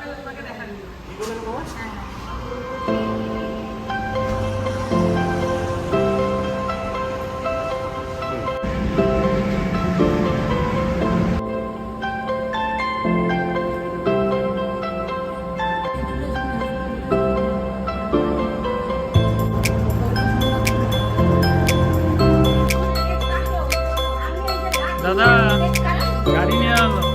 তোমাকে দেখাবো হ্যাঁ দাদা গাড়ি নিয়ে আলো।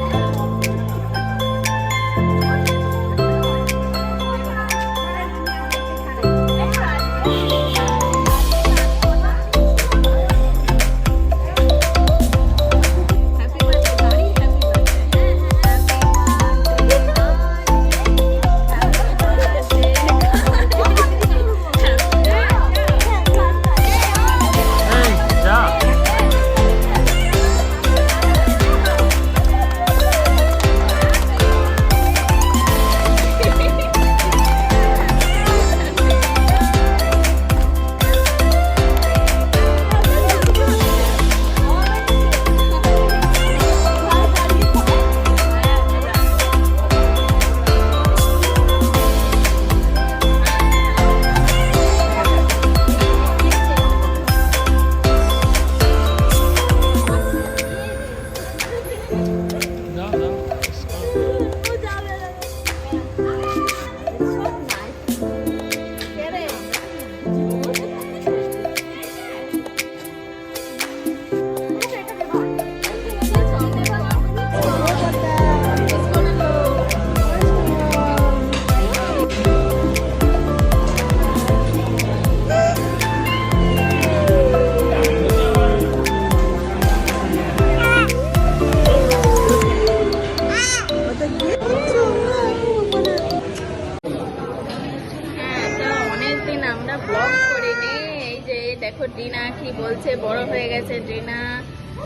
দেখো ডিনা কি বলছে বড় হয়ে গেছে ডিনা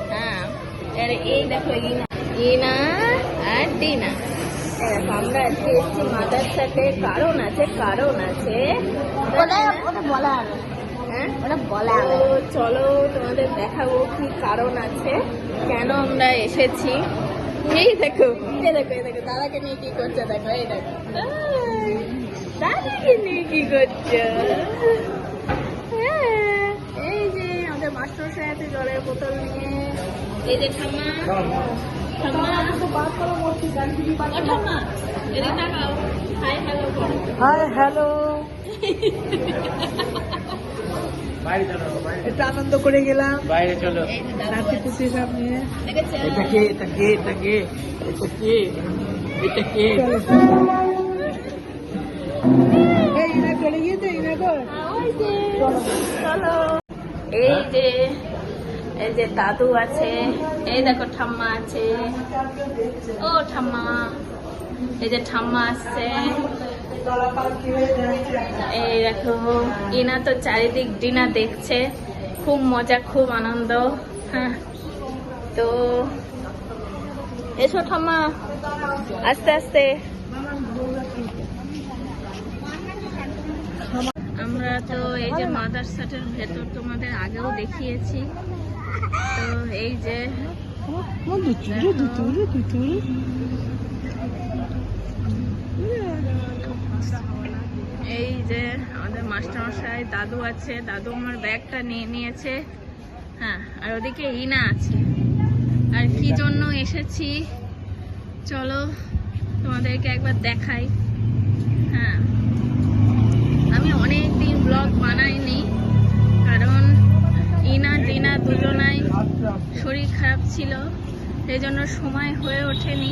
হ্যাঁ আর এই দেখো ইনা। আর ডিনা আমরা আজকে এসেছি মাদার সাথে। কারণ আছে কারণ আছে। হ্যাঁ? চলো তোমাদের দেখাবো কি কারণ আছে। কেন আমরা এসেছি? এই দেখো। এই দেখো এই দেখো দাদাকে নিয়ে কি করছে? দেখো এই দেখো। দাদাকে নিয়ে কি করছ? হ্যাঁ, এই যে আমাদের মাস্টার সাহেব জলের বোতল নিয়ে। এই যে ঠাম্মা। ঠাম্মা। ও ঠাম্মা এদিকে তাকাও। হাই হ্যালো হাই একটু আনন্দ করে গেলাম। বাইরে চলো। এই যে দাদা নাতি পুতি সব নিয়ে। এটা কে? এটা কে? এটা কে? এটা কে? এটা কে? এই ইনা চলে গিয়েছে ইনা কর। চলো এই যে এই যে দাদু আছে এই দেখো ঠাম্মা আছে। ও ঠাম্মা এই যে ঠাম্মা আসছে। এই দেখো, ইনা তো চারিদিক ডিনা দেখছে। খুব মজা, খুব আনন্দ। হ্যাঁ। তো এসো ঠাম্মা, আস্তে আস্তে। আমরা তো এই যে মাদারসাটের ভেতর তোমাদের আগেও দেখিয়েছি। তো এই যে দুচুরু দুচুরু দুচুরু এই যে আমাদের মাস্টারমশাই দাদু আছে দাদু আমার ব্যাগটা নিয়ে নিয়েছে। হ্যাঁ আর ওদিকে ইনা আছে। আর কি জন্য এসেছি? চলো তোমাদেরকে একবার দেখাই। হ্যাঁ। আমি অনেক দিন ব্লগ বানাইনি কারণ ইনা টিনা দুজনাই শরীর খারাপ ছিল সেই জন্য সময় হয়ে ওঠেনি।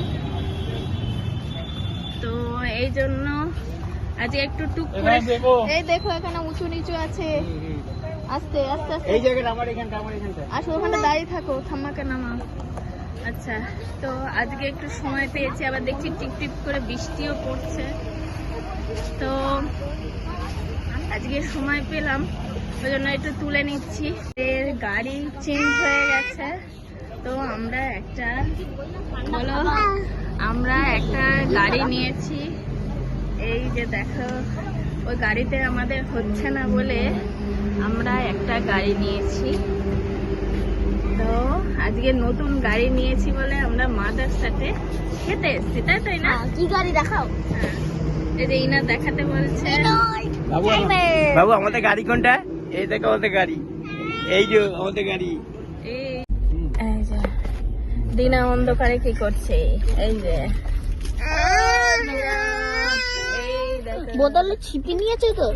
তো এই জন্য আজকে একটু টুক করে এই দেখো এখানে উঁচু নিচু আছে। আস্তে আস্তে আস্তে। এই জায়গাটা আমার এখানটা আমার এখানটা। আসো ওখানে দাঁড়িয়ে থাকো থাম্মাকে নামাও। আচ্ছা তো আজকে একটু সময় পেয়েছি আবার দেখছি টিপ টিপ করে বৃষ্টিও পড়ছে। তো আজকে সময় পেলাম ওই জন্য একটু তুলে নিচ্ছি। এর গাড়ি চেঞ্জ হয়ে গেছে। তো আমরা একটা বলো আমরা একটা গাড়ি নিয়েছি। এই যে দেখো ওই গাড়িতে আমাদের হচ্ছে না বলে আমরা একটা গাড়ি নিয়েছি। তো আজকে নতুন গাড়ি নিয়েছি বলে আমরা মাদার সাথে খেতে এসছি তাই তাই না কি গাড়ি দেখাও? হ্যাঁ। এই যে ইনা দেখাতে বলছে। বাবু আমাদের গাড়ি কোনটা? এই দেখো আমাদের গাড়ি। এই যে আমাদের গাড়ি। এই এই যে দিনা অন্ধকারে কি করছে? এই যে। বোতলে ছিপি নিয়েছে তো?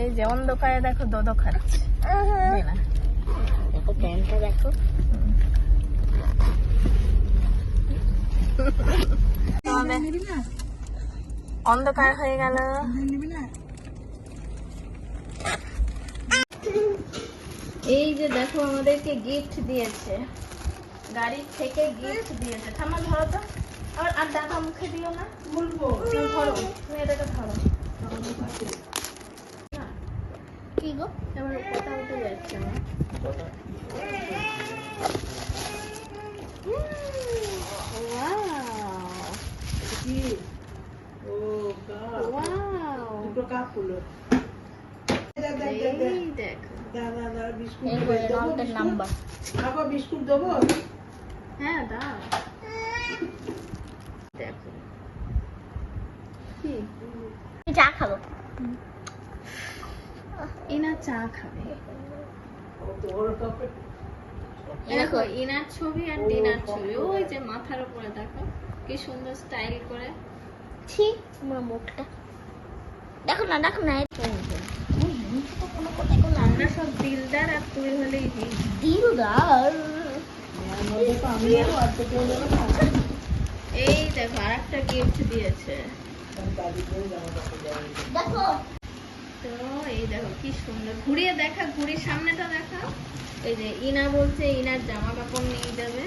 এই যে অন্ধকারে দেখো দোদো খাচ্ছে। দেখো প্যান্টটা দেখো। অন্ধকার হয়ে গেল। এই যে দেখো আমাদেরকে গিফট দিয়েছে। গাড়ির থেকে গিফট দিয়েছে। থামা ধরো তো। আর আর ডাকা মুখে দিও না। বলব ধরো তুমি এটাকে ধরো কি গো? এবার কথা উঠে যাচ্ছে আবার বিস্কুট দেবো? হ্যাঁ দাও। দেখো চা খাব? ইনা চা খাবে। কত বড় কাপে এই দেখো ইনার ছবি আর ডিনার ছবি। ওই যে মাথার উপরে দেখো। কি সুন্দর স্টাইল করে। আমার মুখটা। দেখো না দেখো না এই তো। কোনো কথা কোনো আমরা সব দিলদার আর তুই হলেই দিলদার? আমি এই দেখো আর একটা গিফট দিয়েছে। দেখো। তো এই দেখো কি সুন্দর। ঘুরিয়ে দেখা ঘুরির সামনেটা দেখা। এই যে ইনা বলছে ইনার জামা কাপড় নিয়ে যাবে।